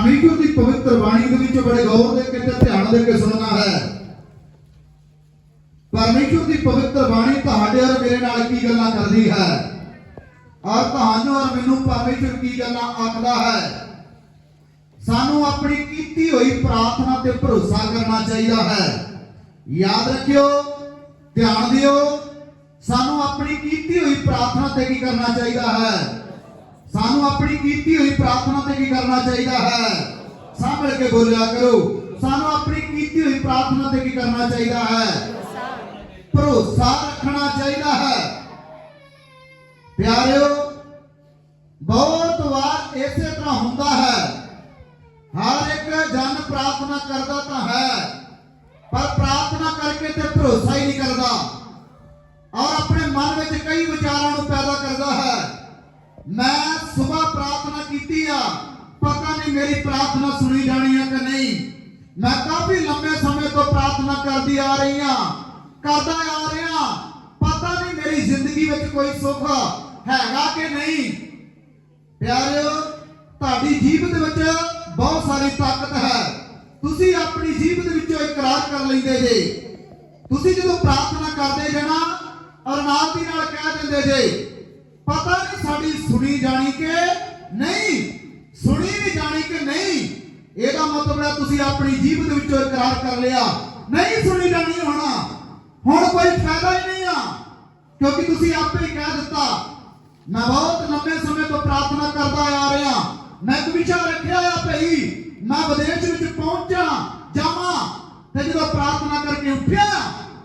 ਪਰਮੇਸ਼ਵਰ ਦੀ ਪਵਿੱਤਰ ਬਾਣੀ ਦੇ ਵਿੱਚ ਬੜੇ ਗੌਰ ਦੇ ਕੇ ਤੇ ਧਿਆਨ ਦੇ ਕੇ ਸੁਣਨਾ ਹੈ। ਪਰਮੇਸ਼ਵਰ ਦੀ ਪਵਿੱਤਰ ਬਾਣੀ ਤੁਹਾਡੇ ਔਰ ਮੇਰੇ ਨਾਲ ਕੀ ਗੱਲਾਂ ਕਰਦੀ ਹੈ? ਔਰ ਤੁਹਾਨੂੰ ਔਰ ਮੈਨੂੰ ਪਰਮੇਸ਼ਵਰ ਕੀ ਗੱਲਾਂ ਆਖਦਾ ਹੈ? ਸਾਨੂੰ ਆਪਣੀ ਕੀਤੀ ਹੋਈ ਪ੍ਰਾਰਥਨਾ ਤੇ ਭਰੋਸਾ ਕਰਨਾ ਚਾਹੀਦਾ ਹੈ। ਯਾਦ ਰੱਖਿਓ, ਧਿਆਨ ਦਿਓ, ਸਾਨੂੰ ਆਪਣੀ ਕੀਤੀ ਹੋਈ ਪ੍ਰਾਰਥਨਾ ਤੇ ਕੀ ਕਰਨਾ ਚਾਹੀਦਾ ਹੈ? ਸਾਨੂੰ ਆਪਣੀ ਕੀਤੀ ਹੋਈ ਪ੍ਰਾਰਥਨਾ ਤੇ ਕੀ ਕਰਨਾ ਚਾਹੀਦਾ ਹੈ ਸਾਂਭਲ ਕੇ ਬੋਲਿਆ ਕਰੋ ਸਾਨੂੰ ਆਪਣੀ ਕੀਤੀ ਹੋਈ ਪ੍ਰਾਰਥਨਾ ਤੇ ਕੀ ਕਰਨਾ ਚਾਹੀਦਾ ਹੈ ਭਰੋਸਾ ਰੱਖਣਾ ਚਾਹੀਦਾ ਹੈ ਪਿਆਰਿਓ ਬਹੁਤ ਵਾਰ ਇਸੇ ਤਰ੍ਹਾਂ ਹੁੰਦਾ ਹੈ ਹਰ ਇੱਕ ਜਨ ਪ੍ਰਾਰਥਨਾ ਕਰਦਾ ਤਾਂ ਹੈ ਪਰ ਪ੍ਰਾਰਥਨਾ ਕਰਕੇ ਤੇ ਭਰੋਸਾ ਹੀ ਨਹੀਂ ਕਰਦਾ ਔਰ ਆਪਣੇ ਮਨ ਵਿੱਚ ਕਈ ਵਿਚਾਰਾਂ ਨੂੰ ਪੈਦਾ ਕਰਦਾ ਹੈ ਮੈਂ ਸਵੇਰ ਪ੍ਰਾਰਥਨਾ ਕੀਤੀ ਆ, ਪਤਾ ਨਹੀਂ ਮੇਰੀ ਪ੍ਰਾਰਥਨਾ ਸੁਣੀ ਜਾਣੀ ਆ ਕਿ ਨਹੀਂ। ਮੈਂ ਕਾਫੀ ਲੰਮੇ ਸਮੇਂ ਤੋਂ ਪ੍ਰਾਰਥਨਾ ਕਰਦੀ ਆ ਰਹੀ ਆ, ਕਰਦਾ ਆ ਰਿਹਾ, ਪਤਾ ਨਹੀਂ ਮੇਰੀ ਜ਼ਿੰਦਗੀ ਵਿੱਚ ਕੋਈ ਸੁੱਖ ਹੈਗਾ ਕਿ ਨਹੀਂ। ਪਿਆਰਿਓ, ਤੁਹਾਡੀ ਜੀਵਨ ਦੇ ਵਿੱਚ ਬਹੁਤ ਸਾਰੀ ਤਾਕਤ ਹੈ। ਤੁਸੀਂ ਆਪਣੀ ਜੀਵਨ ਦੇ ਵਿੱਚੋਂ ਇਕਰਾਰ ਕਰ ਲੈਂਦੇ ਜੇ। ਤੁਸੀਂ ਜਦੋਂ ਪ੍ਰਾਰਥਨਾ ਕਰਦੇ ਜੇ ਨਾ ਔਰ ਦੀ ਨਾਲ ਕਹਿ ਦਿੰਦੇ ਜੇ ਪਤਾ ਨਹੀਂ ਸਾਡੀ ਸੁਣੀ ਜਾਣੀ ਕਿ ਨਹੀਂ? ਸੁਣੀ ਨਹੀਂ ਜਾਣੀ ਕਿ ਨਹੀਂ? ਇਹਦਾ ਮਤਲਬ ਹੈ ਤੁਸੀਂ ਆਪਣੀ ਜੀਭ ਦੇ ਵਿੱਚੋਂ ਇਕਰਾਰ ਕਰ ਲਿਆ। ਨਹੀਂ ਸੁਣੀ ਜਾਣੀ ਹੋਣਾ। ਹੁਣ ਕੋਈ ਫਾਇਦਾ ਹੀ ਨਹੀਂ ਆ। ਕਿਉਂਕਿ ਤੁਸੀਂ ਆਪੇ ਹੀ ਕਹਿ ਦਿੱਤਾ, ਮੈਂ ਬਹੁਤ ਲੰਬੇ ਸਮੇਂ ਤੋਂ ਪ੍ਰਾਰਥਨਾ ਕਰਦਾ ਆ ਰਿਹਾ। ਮੈਂ ਇੱਕ ਵਿਚਾਰ ਰੱਖਿਆ ਆ ਭਈ, ਮੈਂ ਵਿਦੇਸ਼ ਵਿੱਚ ਪਹੁੰਚਾਂ, ਜਾਵਾਂ ਤੇ ਜਦੋਂ ਪ੍ਰਾਰਥਨਾ ਕਰਕੇ ਉੱਠਿਆ,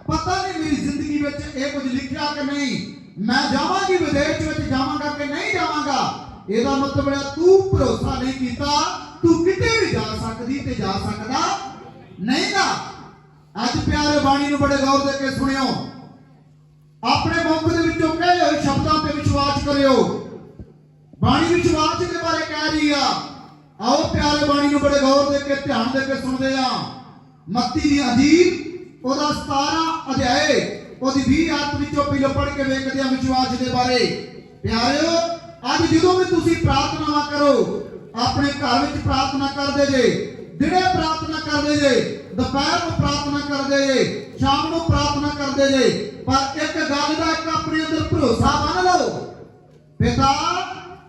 ਪਤਾ ਨਹੀਂ ਮੇਰੀ ਜ਼ਿੰਦਗੀ ਵਿੱਚ ਇਹ ਕੁਝ ਲਿਖਿਆ ਕਿ ਨਹੀਂ। ਮੈਂ ਜਾਵਾਂਗੀ ਵਿਦੇਸ਼ ਵਿੱਚ, ਜਾਵਾਂਗਾ ਕਿ ਨਹੀਂ ਜਾਵਾਂਗਾ? ਇਹਦਾ ਮਤਲਬ ਹੈ ਤੂੰ ਭਰੋਸਾ ਨਹੀਂ ਕੀਤਾ, ਤੂੰ ਕਿਤੇ ਵੀ ਜਾ ਸਕਦੀ ਤੇ ਜਾ ਸਕਦਾ ਨਹੀਂਗਾ ਅੱਜ ਪਿਆਰੇ ਬਾਣੀ ਨੂੰ ਬੜੇ ਗੌਰ ਦੇ ਕੇ ਸੁਣਿਓ। ਆਪਣੇ ਮੁਖ ਦੇ ਵਿੱਚੋਂ ਕਹੇ ਹੋਏ ਸ਼ਬਦਾਂ ਤੇ ਵਿਸ਼ਵਾਸ ਕਰਿਓ। ਬਾਣੀ ਵਿਸ਼ਵਾਸ ਦੇ ਬਾਰੇ ਕਹਿ ਰਹੀ ਆ। ਆਓ ਪਿਆਰੇ ਬਾਣੀ ਨੂੰ ਬੜੇ ਗੌਰ ਦੇ ਕੇ, ਧਿਆਨ ਦੇ ਕੇ ਸੁਣਦੇ ਆ ਮੱਤੀ ਦੀ ਅਜੀਬ ਉਹਦਾ 17 ਅਧਿਆਏ ਉਹਦੀ 20 ਆਇਤ ਵਿੱਚੋਂ ਪਹਿਲਾਂ ਪੜ੍ਹ ਕੇ ਵੇਖਦੇ ਆ ਵਿਸ਼ਵਾਸ ਦੇ ਬਾਰੇ। ਪਿਆਰਿਓ, ਅੱਜ ਜਦੋਂ ਵੀ ਤੁਸੀਂ ਪ੍ਰਾਰਥਨਾਵਾਂ ਕਰੋ, ਆਪਣੇ ਘਰ ਵਿੱਚ ਪ੍ਰਾਰਥਨਾ ਕਰਦੇ ਜੇ, ਦਿਨੇ ਪ੍ਰਾਰਥਨਾ ਕਰਦੇ ਜੇ, ਦੁਪਹਿਰ ਨੂੰ ਪ੍ਰਾਰਥਨਾ ਕਰਦੇ ਜੇ, ਸ਼ਾਮ ਨੂੰ ਪ੍ਰਾਰਥਨਾ ਕਰਦੇ ਜੇ, ਪਰ ਇੱਕ ਗੱਲ ਦਾ ਇੱਕ ਆਪਣੇ ਅੰਦਰ ਭਰੋਸਾ ਮੰਨ ਲਓ। ਪਿਤਾ,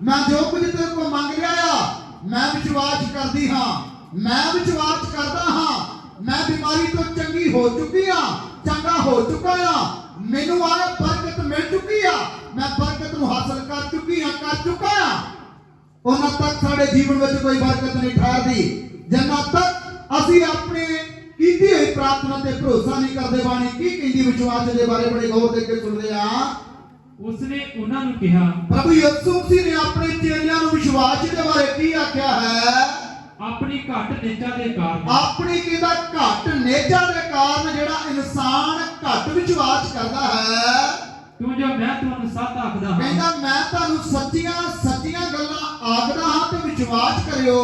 ਮੈਂ ਜੋ ਕੁਝ ਤੇਰੇ ਕੋਲ ਮੰਗ ਲਿਆ ਆ, ਮੈਂ ਵਿਸ਼ਵਾਸ ਕਰਦੀ ਹਾਂ, ਮੈਂ ਵਿਸ਼ਵਾਸ ਕਰਦਾ ਹਾਂ ਮੈਂ ਬਿਮਾਰੀ ਤੋਂ ਚੰਗੀ ਹੋ ਚੁੱਕੀ ਆ ਚੰਗਾ ਹੋ ਚੁੱਕਾ ਆ। ਮੈਨੂੰ ਆ ਬਰਕਤ ਮਿਲ ਚੁੱਕੀ ਆ। ਮੈਂ ਬਰਕਤ ਨੂੰ ਹਾਸਲ ਕਰ ਚੁੱਕੀ ਆ ਕਰ ਚੁੱਕਾ ਆ। ਉਹਨਾਂ ਤੱਕ ਸਾਡੇ ਜੀਵਨ ਵਿੱਚ ਕੋਈ ਬਰਕਤ ਨਹੀਂ ਠਹਿਰਦੀ। ਜਿੰਨਾ ਤੱਕ ਅਸੀਂ ਆਪਣੇ ਕੀਤੀ ਹੋਈ ਪ੍ਰਾਰਥਨਾ ਤੇ ਭਰੋਸਾ ਨਹੀਂ ਕਰਦੇ ਬਾਣੀ ਕੀ ਕਹਿੰਦੀ ਵਿਸ਼ਵਾਸ ਦੇ ਬਾਰੇ ਬੜੇ ਗੌਰ ਦੇ ਕੇ ਸੁਣਦੇ ਆ। ਉਸਨੇ ਉਹਨਾਂ ਨੂੰ ਕਿਹਾ ਪ੍ਰਭੂ ਯਿਸੂ ਮਸੀਹ ਨੇ ਆਪਣੇ ਚੇਲਿਆਂ ਨੂੰ ਵਿਸ਼ਵਾਸ ਦੇ ਬਾਰੇ ਕੀ ਆਖਿਆ ਹੈ? ਆਪਣੀ ਘੱਟ ਨਿਚਾ ਦੇ ਕਾਰਨ। ਆਪਣੀ ਕਿਹਦਾ ਘੱਟ ਨੇਜਾ ਦੇ ਕਾਰਨ ਜਿਹੜਾ ਇਨਸਾਨ ਘੱਟ ਵਿਸ਼ਵਾਸ ਕਰਦਾ ਹੈ? ਕਿਉਂ ਜੋ ਮੈਂ ਤੁਹਾਨੂੰ ਸੱਚ ਆਖਦਾ ਹਾਂ। ਕਹਿੰਦਾ ਮੈਂ ਤੁਹਾਨੂੰ ਸੱਚੀਆਂ ਸੱਚੀਆਂ ਗੱਲਾਂ ਆਖਦਾ ਹਾਂ ਤੇ ਵਿਸ਼ਵਾਸ ਕਰਿਓ।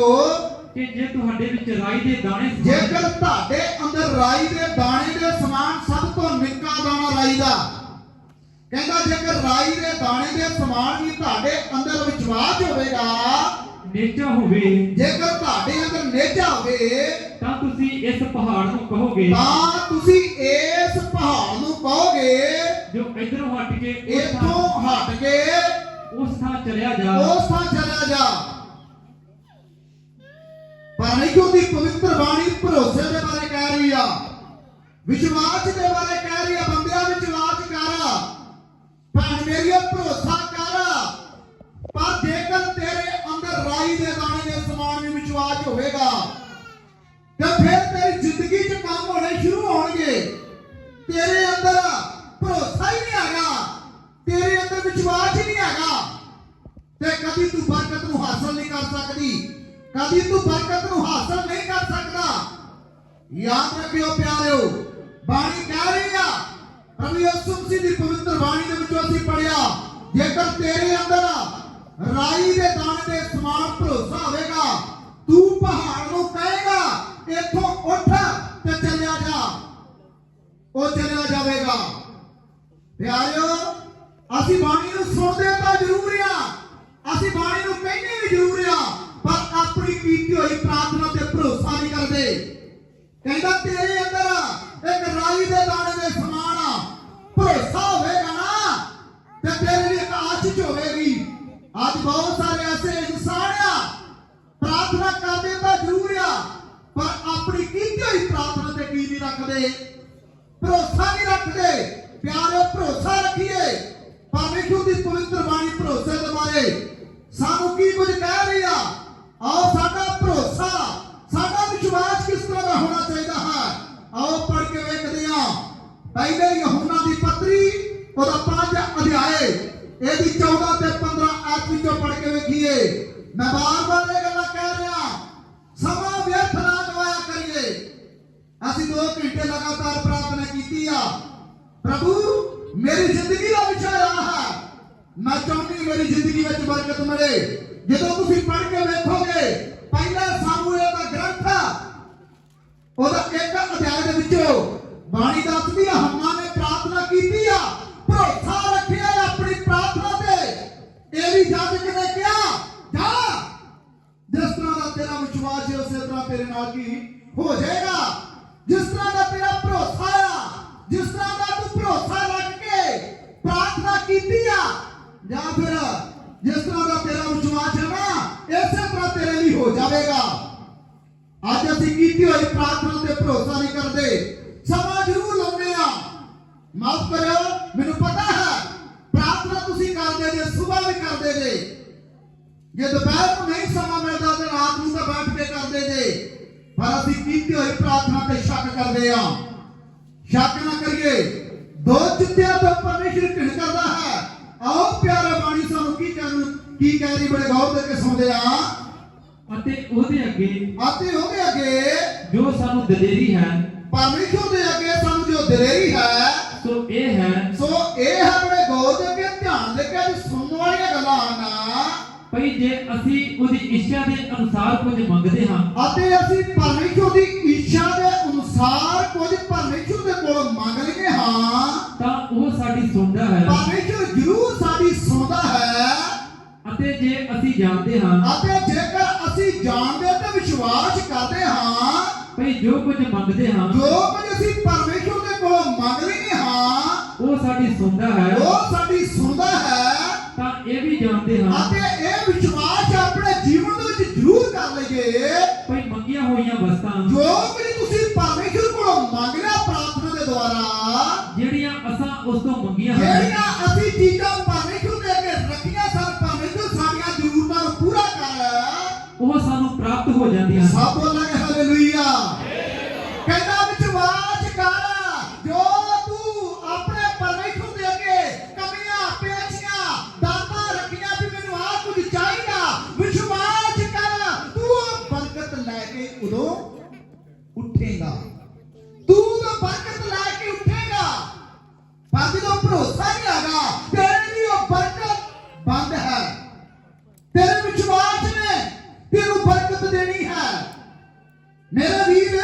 ਕਿ ਜੇ ਤੁਹਾਡੇ ਵਿੱਚ ਰਾਈ ਦੇ ਦਾਣੇ ਜੇਕਰ ਤੁਹਾਡੇ ਅੰਦਰ ਰਾਈ ਦੇ ਦਾਣੇ ਦੇ ਸਮਾਨ ਸਭ ਤੋਂ ਨਿੱਕਾ ਦਾਣਾ ਰਾਈ ਦਾ ਕਹਿੰਦਾ ਜੇਕਰ ਰਾਈ ਦੇ ਦਾਣੇ ਦੇ ਸਮਾਨ ਵੀ ਤੁਹਾਡੇ ਅੰਦਰ ਵਿਸ਼ਵਾਸ ਹੋਵੇਗਾ ਨਿਚਾ ਹੋਵੇ ਜੇਕਰ ਤੁਹਾਡੇ ਅੰਦਰ ਨੇਜਾ ਹੋਵੇ ਤਾਂ ਤੁਸੀਂ ਇਸ ਪਹਾੜ ਨੂੰ ਕਹੋਗੇ। ਤਾਂ ਤੁਸੀਂ ਇਸ ਪਹਾੜ ਨੂੰ ਕਹੋਗੇ ਜੋ ਇਧਰੋਂ ਹਟ ਕੇ ਉਸ ਇੱਥੋਂ ਥਾਂ- ਹਟ ਕੇ ਉਸ ਥਾਂ ਚਲਿਆ ਜਾ। ਉਸ ਥਾਂ ਚਲਾ ਜਾ। ਪਰਮੇਸ਼ਰ ਦੀ ਪਵਿੱਤਰ ਬਾਣੀ ਭਰੋਸੇ ਦੇ ਬਾਰੇ ਕਹਿ ਰਹੀ ਆ। ਵਿਸ਼ਵਾਸ ਦੇ ਬਾਰੇ ਕਹਿ ਰਹੀ ਆ ਬੰਦਿਆਂ ਵਿਸ਼ਵਾਸ ਕਰ। ਭੈਣ ਮੇਰੀਓ ਭਰੋਸਾ ਕਰ ਪਰ ਜੇਕਰ ਤੇਰੇ ਅੰਦਰ ਰਾਈ ਦੇ ਦਾਣੇ ਦੇ ਸਮਾਨ ਵੀ ਹੋਵੇਗਾ। ਤੇ ਫਿਰ ਤੇਰੀ ਜ਼ਿੰਦਗੀ 'ਚ ਕੰਮ ਹੋਣੇ ਸ਼ੁਰੂ ਹੋਣਗੇ। ਤੇਰੇ ਅੰਦਰ ਭਰੋਸਾ ਹੀ ਨਹੀਂ ਹੈਗਾ। ਤੇਰੇ ਅੰਦਰ ਵਿਸ਼ਵਾਸ ਹੀ ਨਹੀਂ ਹੈਗਾ। ਤੇ ਕਦੀ ਤੂੰ ਬਰਕਤ ਨੂੰ ਹਾਸਲ ਨਹੀਂ ਕਰ ਸਕਦੀ। ਕਦੀ ਤੂੰ ਬਰਕਤ ਨੂੰ ਹਾਸਲ ਨਹੀਂ ਕਰ ਸਕਦਾ। ਯਾਦ ਰੱਖਿਓ ਪਿਆਰਿਓ, ਬਾਣੀ ਕਹਿ ਰਹੀ ਆ, ਪ੍ਰਭੂ ਯਿਸੂ ਮਸੀਹ ਦੀ ਪਵਿੱਤਰ ਬਾਣੀ ਦੇ ਵਿੱਚੋਂ ਅਸੀਂ ਪੜਿਆ ਜੇਕਰ ਤੇਰੇ ਅੰਦਰ ਰਾਈ ਦੇ ਦਾਣੇ ਦੇ ਸਮਾਨ ਭਰੋਸਾ ਹੋਵੇਗਾ ਤੂੰ ਪਹਾੜ ਨੂੰ ਕਹੇਗਾ ਇੱਥੋਂ ਉੱਠ ਤੇ ਚੱਲਿਆ ਜਾ। ਉਹ ਚੱਲਿਆ ਜਾਵੇਗਾ। ਪਿਆਰਿਓ ਅਸੀਂ ਬਾਣੀ ਨੂੰ ਸੁਣਦੇ ਤਾਂ ਜ਼ਰੂਰ ਆ ਅਸੀਂ ਬਾਣੀ ਨੂੰ ਕਹਿੰਦੇ ਵੀ ਜ਼ਰੂਰ ਆ ਪਰ ਆਪਣੀ ਕੀਤੀ ਹੋਈ ਪ੍ਰਾਰਥਨਾ ਕਹਿੰਦਾ ਤੇਰੇ ਅੰਦਰ ਇੱਕ ਰਾਈ ਦੇ ਦਾਣੇ ਦੇ ਸਮਾਨ ਆ ਭਰੋਸਾ ਹੋਵੇਗਾ ਨਾ ਤੇ ਤੇਰੇ ਲਈ ਇੱਕ ਆਸ਼ਿਸ਼ ਹੋਵੇਗੀ ਅੱਜ ਬਹੁਤ ਸਾਰੇ ਐਸੇ ਇਨਸਾਨ ਆ ਪ੍ਰਾਰਥਨਾ ਕਰਦੇ ਤਾਂ ਜ਼ਰੂਰ ਆ ਪਰ ਆਪਣੀ ਕੀਤੀ ਹੋਈ ਪ੍ਰਾਰਥਨਾ ਤੇ ਕੀ ਨਹੀਂ ਰੱਖਦੇ ਭਰੋਸਾ ਨਹੀਂ ਰੱਖਦੇ ਪਿਆਰੇ ਭਰੋਸਾ ਰੱਖੀਏ ਪਰਮੇਸ਼ਰ ਦੀ ਪਵਿੱਤਰ ਬਾਣੀ ਭਰੋਸੇ ਦੇ ਬਾਰੇ ਸਾਨੂੰ ਕੀ ਕੁਝ ਕਹਿ ਰਹੀ ਆ ਆਓ ਸਾਡਾ ਭਰੋਸਾ ਸਾਡਾ ਵਿਸ਼ਵਾਸ ਕਿਸ ਤਰ੍ਹਾਂ ਦਾ ਹੋਣਾ ਚਾਹੀਦਾ ਹੈ ਆਓ ਪੜ੍ਹ ਕੇ ਵੇਖਦੇ ਹਾਂ ਪਹਿਲੇ ਯਹੋਨਾ ਦੀ ਪੱਤਰੀ ਉਹਦਾ ਪੰਜ ਅਧਿਆਏ ਇਹਦੀ 14 ਤੇ 15 ਐਤ ਵਿੱਚੋਂ ਪੜ੍ਹ ਕੇ ਵੇਖੀਏ ਮੈਂ ਬਾਰ-ਬਾਰ ਇਹ ਗੱਲਾਂ ਕਹਿ ਰਿਹਾ ਸਮਾਂ ਵਿਅਰਥ ਨਾ ਗਵਾਇਆ ਕਰੀਏ ਅਸੀਂ 2 ਘੰਟੇ ਲਗਾਤਾਰ ਪ੍ਰਾਰਥਨਾ ਕੀਤੀ ਆ ਪ੍ਰਭੂ ਮੇਰੀ ਜ਼ਿੰਦਗੀ ਦਾ ਵਿਸ਼ਾ ਆ ਹੈ ਮੈਂ ਚਾਹੁੰਦੀ ਮੇਰੀ ਜ਼ਿੰਦਗੀ ਵਿੱਚ ਬਰਕਤ ਮਿਲੇ ਜਦੋਂ ਤੁਸੀਂ ਪੜ੍ਹ ਕੇ ਵੇਖੋਗੇ ਪਹਿਲਾ ਸਾਮੂਏਲ ਦਾ ਗ੍ਰੰਥ ਆ ਉਹਦਾ ਇੱਕ ਅਧਿਆਇ ਦੇ ਵਿੱਚੋਂ ਬਾਣੀ ਦੱਸਦੀ ਆ ਹੰਨਾ ਨੇ ਪ੍ਰਾਰਥਨਾ ਕੀਤੀ ਆ। ਭਰੋਸਾ ਰੱਖਿਆ ਹੈ ਆਪਣੀ ਪ੍ਰਾਰਥਨਾ ਤੇ। ਏਲੀ ਜਾਜਕ ਨੇ ਕਿਹਾ? ਜਾ। ਜਿਸ ਤਰ੍ਹਾਂ ਦਾ ਤੇਰਾ ਵਿਸ਼ਵਾਸ ਹੈ ਉਸੇ ਤਰ੍ਹਾਂ ਤੇਰੇ ਨਾਲ ਕੀ ਹੋ ਜਾਏਗਾ, ਜਿਸ ਤਰ੍ਹਾਂ ਦਾ ਤੇਰਾ ਭਰੋਸਾ ਆ, ਜਿਸ ਤਰ੍ਹਾਂ ਦਾ ਤੂੰ ਭਰੋਸਾ ਰੱਖ ਕੇ ਪ੍ਰਾਰਥਨਾ ਕੀਤੀ ਆ, ਜਾਂ ਫਿਰ ਜਿਸ ਤਰ੍ਹਾਂ ਦਾ ਤੇਰਾ ਵਿਸ਼ਵਾਸ ਹੈ ਨਾ, ਇਸੇ ਤਰ੍ਹਾਂ ਤੇਰੇ ਲਈ ਹੋ ਜਾਵੇਗਾ। ਅੱਜ ਅਸੀਂ ਕੀਤੀ ਹੋਈ ਪ੍ਰਾਰਥਨਾ ਤੇ ਭਰੋਸਾ ਨਹੀਂ ਕਰਦੇ। ਜੇ ਦੁਪਹਿਰ ਨੂੰ ਨਹੀਂ ਸਮਾਂ ਮਿਲਦਾ ਤੇ ਰਾਤ ਨੂੰ ਤਾਂ ਬੈਠ ਕੇ ਕਰਦੇ ਜੇ। ਪਰ ਅਸੀਂ ਕੀਤੀ ਹੋਈ ਪ੍ਰਾਰਥਨਾ ਤੇ ਸ਼ੱਕ ਕਰਦੇ ਆ ਸ਼ੱਕ ਨਾ ਕਰੀਏ। ਦੋ ਚਿੱਤਿਆਂ ਤੋਂ ਪਰਮੇਸ਼ਰ ਕਿਣ ਕਰਦਾ ਹੈ। ਆਓ ਪਿਆਰਾ ਬਾਣੀ ਸਾਨੂੰ ਕੀ ਕਹਿਣ ਕੀ ਕਹਿ ਰਹੀ ਬੜੇ ਗੌਰ ਦੇ ਕੇ ਸੁਣਦੇ ਆ ਅਤੇ ਉਹਦੇ ਅੱਗੇ ਅਤੇ ਉਹਦੇ ਅੱਗੇ ਜੋ ਸਾਨੂੰ ਦਲੇਰੀ ਹੈ। ਪਰਮੇਸ਼ਰ ਦੇ ਅੱਗੇ ਸਾਨੂੰ ਜੋ ਦਲੇਰੀ ਹੈ ਸੋ ਇਹ ਹੈ ਸੋ ਇਹ ਹੈ ਬੜੇ ਗੌਰ ਦੇ ਕੇ ਧਿਆਨ ਦੇ ਕੇ ਅੱਜ ਸੁਣਨ ਵਾਲੀਆਂ ਗੱਲਾਂ ਹਨ ਭਈ ਜੇ ਅਸੀਂ ਉਹਦੀ ਇੱਛਾ ਦੇ ਅਨੁਸਾਰ ਕੁਝ ਮੰਗਦੇ ਹਾਂ ਅਤੇ ਅਸੀਂ ਪਰਮੇਸ਼ਰ ਦੀ ਇੱਛਾ ਦੇ ਅਨੁਸਾਰ ਕੁਝ ਪਰਮੇਸ਼ਰ ਦੇ ਕੋਲ ਮੰਗ ਲਈਏ ਹਾਂ। ਤਾਂ ਉਹ ਸਾਡੀ ਸੁਣਦਾ ਹੈ। ਪਰਮੇਸ਼ਰ ਜ਼ਰੂਰ ਸਾਡੀ ਸੁਣਦਾ ਹੈ। ਅਤੇ ਜੇ ਅਸੀਂ ਜਾਣਦੇ ਹਾਂ ਅਤੇ ਜੇਕਰ ਅਸੀਂ ਜਾਣਦੇ ਤੇ ਵਿਸ਼ਵਾਸ ਕਰਦੇ ਹਾਂ। ਭਈ ਜੋ ਕੁਝ ਮੰਗਦੇ ਹਾਂ ਜੋ ਕੁਝ ਅਸੀਂ ਪਰਮੇਸ਼ਰ ਦੇ ਕੋਲ ਮੰਗ ਲਈਏ ਹਾਂ। ਉਹ ਸਾਡੀ ਸੁਣਦਾ ਹੈ। ਉਹ ਸਾਡੀ ਸੁਣਦਾ ਹੈ। ਤਾਂ ਇਹ ਵੀ ਜਾਣਦੇ ਹਾਂ ਅਤੇ ਇਹ ਵਿਸ਼ਵਾਸ ਆਪਣੇ ਜੀਵਨ ਦੇ ਵਿੱਚ ਜ਼ਰੂਰ ਕਰ ਲਈਏ। ਭਈ ਮੰਗੀਆਂ ਹੋਈਆਂ ਵਸਤਾਂ। ਜੋ ਕੁਝ ਤੁਸੀਂ ਪਰਮੇਸ਼ਰ ਕੋਲੋਂ ਮੰਗ ਲਿਆ ਪ੍ਰਾਰਥਨਾ ਦੇ ਦੁਆਰਾ ਜਿਹੜੀਆਂ ਅਸਾਂ ਉਸ ਤੋਂ ਮੰਗੀਆਂ ਹਨ ਜਿਹੜੀਆਂ ਅਸੀਂ ਚੀਜ਼ਾਂ ਪਰਮੇਸ਼ਰ ਦੇ ਅੱਗੇ ਰੱਖੀਆਂ ਸਨ ਪਰਮੇਸ਼ਰ ਸਾਡੀਆਂ ਜ਼ਰੂਰਤਾਂ ਨੂੰ ਪੂਰਾ ਕਰ ਉਹ ਸਾਨੂੰ ਪ੍ਰਾਪਤ ਹੋ ਜਾਂਦੀਆਂ ਸਭ ਬੋਲਾਂਗੇ ਹਾਲੇਲੂਇਆ ਕਹਿੰਦਾ ਵਿਸ਼ਵਾਸ ਕਰ ਜੋ ਪਰ ਜਦੋਂ ਭਰੋਸਾ ਨਹੀਂ ਹੈਗਾ। ਤੇਰੇ ਲਈ ਉਹ ਬਰਕਤ ਬੰਦ ਹੈ। ਤੇਰੇ ਵਿਸ਼ਵਾਸ ਨੇ ਤੈਨੂੰ ਬਰਕਤ ਦੇਣੀ ਹੈ। ਮੇਰੇ ਵੀਰ,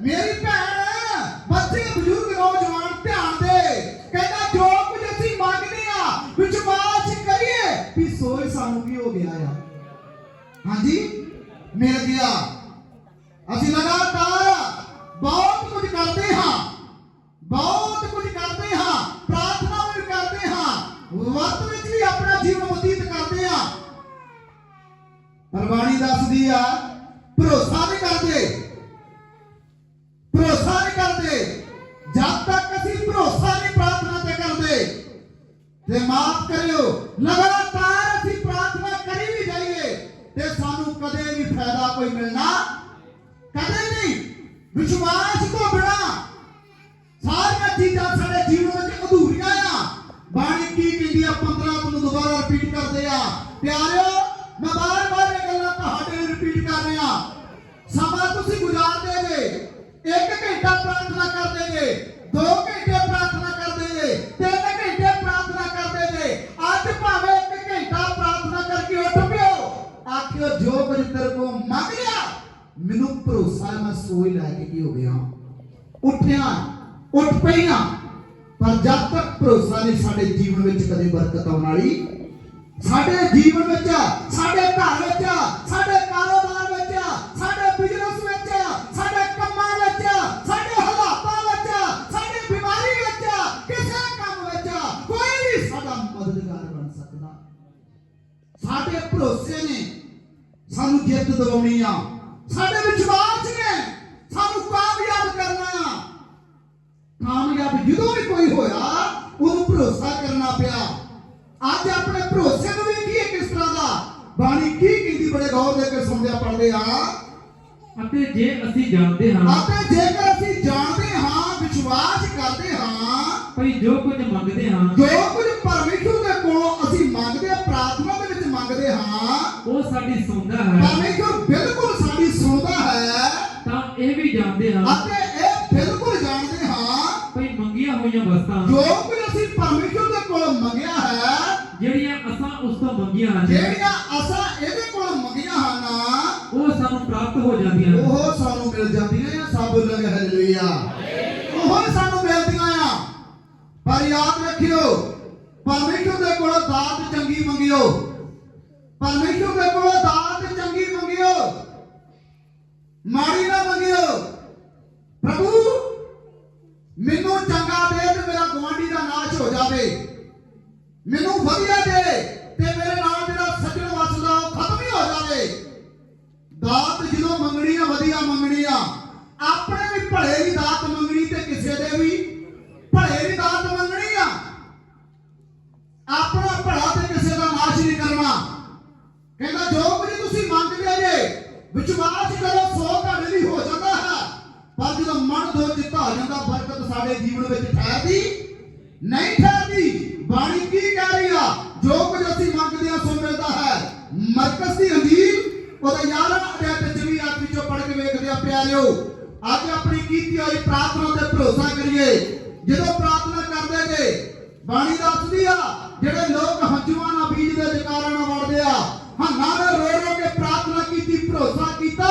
ਮੇਰੀ ਭੈਣ, ਬੱਚੇ, ਬਜ਼ੁਰਗ, ਨੌਜਵਾਨ, ਧਿਆਨ ਦੇ। ਕਹਿੰਦਾ, ਜੋ ਕੁਝ ਅਸੀਂ ਮੰਗਦੇ ਆ, ਵਿਸ਼ਵਾਸ ਕਰੀਏ ਵੀ ਸੋਚ ਸਾਨੂੰ ਕੀ ਹੋ ਗਿਆ ਆ। ਹਾਂਜੀ? ਮਿਲ ਗਿਆ। ਅਸੀਂ ਲਗਾਤਾਰ ਬਾਣੀ सोई लैके की हो गया उठा उठ पैया पर जब तक भरोसा नहीं साढ़े जीवन में कभी बरकत आने वाली साढ़े जीवन में साढ़े घर में साढ़े कारोबार में साढ़े बिज़नेस में साढ़े काम में साढ़े हालातों में साढ़े बीमारी में किसी काम में कोई भी साधा मददगार बन सकता साढ़े भरोसे ने सू जित दवा साढ़े विश्वास ने ਸਾਨੂੰ ਕਾਮਯਾਬ ਕਰਨਾ ਆ। ਕਾਮਯਾਬ ਜਦੋਂ ਵੀ ਕੋਈ ਹੋਇਆ ਉਹਨੂੰ ਭਰੋਸਾ ਕਰਨਾ ਪਿਆ। ਅੱਜ ਆਪਣੇ ਭਰੋਸੇ ਨੂੰ ਵੇਖੀਏ ਕਿਸ ਤਰ੍ਹਾਂ ਦਾ? ਬਾਣੀ ਕੀ ਕਹਿੰਦੀ ਬੜੇ ਗੌਰ ਦੇ ਕੇ ਸੁਣਦੇ ਆ ਪੜਦੇ ਆ। ਅਤੇ ਜੇ ਅਸੀਂ ਜਾਣਦੇ ਹਾਂ ਅਤੇ ਜੇਕਰ ਅਸੀਂ ਜਾਣਦੇ ਹਾਂ ਵਿਸ਼ਵਾਸ ਕਰਦੇ ਹਾਂ ਭਈ ਜੋ ਕੁਝ ਮੰਗਦੇ ਹਾਂ ਜੋ ਕੁਝ ਪਰਮੇਸ਼ਰ ਦੇ ਕੋਲੋਂ ਅਸੀਂ ਮੰਗਦੇ ਹਾਂ ਪ੍ਰਾਰਥਨਾ ਦੇ ਵਿੱਚ ਮੰਗਦੇ ਹਾਂ ਉਹ ਸਾਡੀ ਸੁਣਦਾ ਹੈ। ਪਰਮੇਸ਼ਰ ਬਿਲਕੁਲ ਇਹ ਵੀ ਜਾਣਦੇ ਹਾਂ। ਅਤੇ ਇਹ ਬਿਲਕੁਲ ਜਾਣਦੇ ਹਾਂ ਭਈ ਮੰਗੀਆਂ ਹੋਈਆਂ ਵਸਤਾਂ। ਜੋ ਕੁਝ ਅਸੀਂ ਪਰਮੇਸ਼ਰ ਦੇ ਕੋਲੋਂ ਮੰਗਿਆ ਹੈ ਜਿਹੜੀਆਂ ਅਸਾਂ ਉਸ ਤੋਂ ਮੰਗੀਆਂ ਹਨ ਜਿਹੜੀਆਂ ਅਸਾਂ ਇਹਦੇ ਕੋਲੋਂ ਮੰਗੀਆਂ ਹਨ ਉਹ ਸਾਨੂੰ ਪ੍ਰਾਪਤ ਹੋ ਜਾਂਦੀਆਂ ਹਨ। ਉਹ ਸਾਨੂੰ ਮਿਲ ਜਾਂਦੀਆਂ ਆ ਸਭ ਲਗ ਹਲੇਲੂਇਆ ਉਹ ਸਾਨੂੰ ਮਿਲਦੀਆਂ ਆ। ਪਰ ਯਾਦ ਰੱਖਿਓ ਪਰਮੇਸ਼ਰ ਦੇ ਕੋਲੋਂ ਦਾਤ ਚੰਗੀ ਮੰਗਿਓ। ਪਰਮੇਸ਼ਰ ਦੇ ਕੋਲੋਂ ਦਾਤ ਚੰਗੀ ਮੰਗਿਓ। ਮਾੜੀ ਨਾ ਮੰਗਿਓ ਪ੍ਰਭੂ ਮੈਨੂੰ ਚੰਗਾ ਦੇ ਤੇ ਮੇਰਾ ਗਵਾਂਢੀ ਦਾ ਨਾਸ਼ ਹੋ ਜਾਵੇ। ਮੈਨੂੰ ਵਧੀਆ ਉਹਦਾ 11ਵਾਂ ਅਧਿਆਇ ਤੇ ਜਮੀ ਵਿੱਚੋਂ ਪੜ੍ਹ ਕੇ ਵੇਖਦੇ ਆ, ਪਿਆਰਿਓ। ਅੱਜ ਆਪਣੀ ਕੀਤੀ ਹੋਈ ਪ੍ਰਾਰਥਨਾ ਤੇ ਭਰੋਸਾ ਕਰੀਏ। ਜਦੋਂ ਪ੍ਰਾਰਥਨਾ ਕਰਦੇ ਜੇ, ਬਾਣੀ ਦੱਸਦੀ ਆ, ਜਿਹੜੇ ਲੋਕ ਹੰਝੂਆਂ ਨਾਲ ਬੀਜ ਜਕਾਰਾਂ ਨਾਲ ਵੜਦੇ ਆ ਹੰਨਾ ਨੇ ਰੋ ਰੋ ਕੇ ਪ੍ਰਾਰਥਨਾ ਕੀਤੀ, ਭਰੋਸਾ ਕੀਤਾ,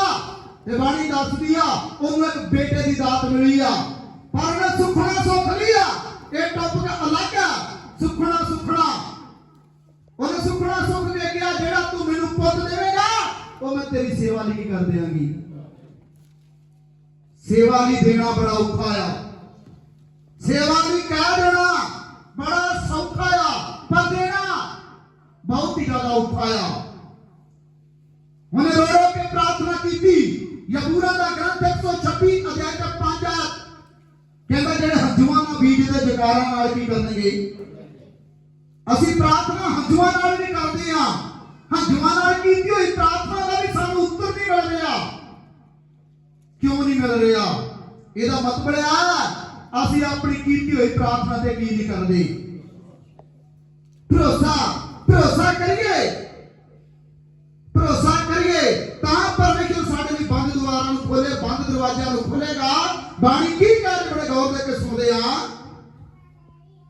ਤੇ ਬਾਣੀ ਦੱਸਦੀ ਆ, ਉਹਨੂੰ ਇੱਕ ਬੇਟੇ ਦੀ ਦਾਤ ਮਿਲੀ ਆ। ਪਰ ਉਹਨੇ ਸੁਖਣਾ ਸੁਖ ਲਿਆ ਇਹ ਟੌਪਿਕ ਅਲੱਗ ਆ। ਸੁਖਣਾ ਸੁਖਣਾ। ਉਹਨੇ ਸੁਖਣਾ ਸੁਖ ਕੇ ਕਿਹਾ ਜਿਹੜਾ ਤੂੰ ਮੈਨੂੰ ਪੁੱਤ ਦੇਵੇਂਗਾ ਉਹ ਮੈਂ ਤੇਰੀ ਸੇਵਾ ਲਈ ਕਰ ਦਿਆਂਗੀ। ਸੇਵਾ ਲਈ ਦੇਣਾ ਬੜਾ ਔਖਾ ਆ। ਸੇਵਾ ਲਈ ਕਹਿ ਦੇਣਾ ਬੜਾ ਸੌਖਾ ਆ, ਪਰ ਦੇਣਾ ਬਹੁਤ ਹੀ ਜ਼ਿਆਦਾ ਔਖਾ ਆ। ਉਹਨੇ ਰੋ ਰੋ ਕੇ ਪ੍ਰਾਰਥਨਾ ਕੀਤੀ, ਯਬੂਰਾ ਦਾ ਗ੍ਰੰਥ 126 ਅਧਿਆਇ ਦਾ 5 ਆਇਤ ਕਹਿੰਦਾ ਜਿਹੜੇ ਹੰਝੂਆਂ ਨਾਲ ਬੀਜ ਦੇ ਜਕਾਰਾਂ ਨਾਲ ਕੀ ਕਰਨਗੇ? ਅਸੀਂ ਪ੍ਰਾਰਥਨਾ ਹੰਝੂਆਂ ਨਾਲ ਵੀ ਕਰਦੇ ਆ। ਹੰਝੂਆਂ ਨਾਲ ਕੀਤੀ ਹੋਈ ਪ੍ਰਾਰਥਨਾ ਦਾ ਵੀ ਸਾਨੂੰ ਉੱਤਰ ਨਹੀਂ ਮਿਲ ਰਿਹਾ। ਕਿਉਂ ਨਹੀਂ ਮਿਲ ਰਿਹਾ? ਇਹਦਾ ਮਤਲਬ ਆ, ਅਸੀਂ ਆਪਣੀ ਕੀਤੀ ਹੋਈ ਪ੍ਰਾਰਥਨਾ ਤੇ ਕੀ ਨਹੀਂ ਕਰਦੇ। ਭਰੋਸਾ ਭਰੋਸਾ ਕਰੀਏ। ਭਰੋਸਾ ਕਰੀਏ, ਤਾਂ ਪਰਮੇਸ਼ਰ ਸਾਡੇ ਲਈ ਬੰਦ ਦੁਆਰਾਂ ਨੂੰ ਖੋਲੇ ਬੰਦ ਦਰਵਾਜ਼ਿਆਂ ਨੂੰ ਖੋਲੇਗਾ ਬਾਣੀ ਕੀ ਕਰ ਬੜੇ ਗੌਰ ਦੇ ਕੇ ਸੁਣਦੇ ਆ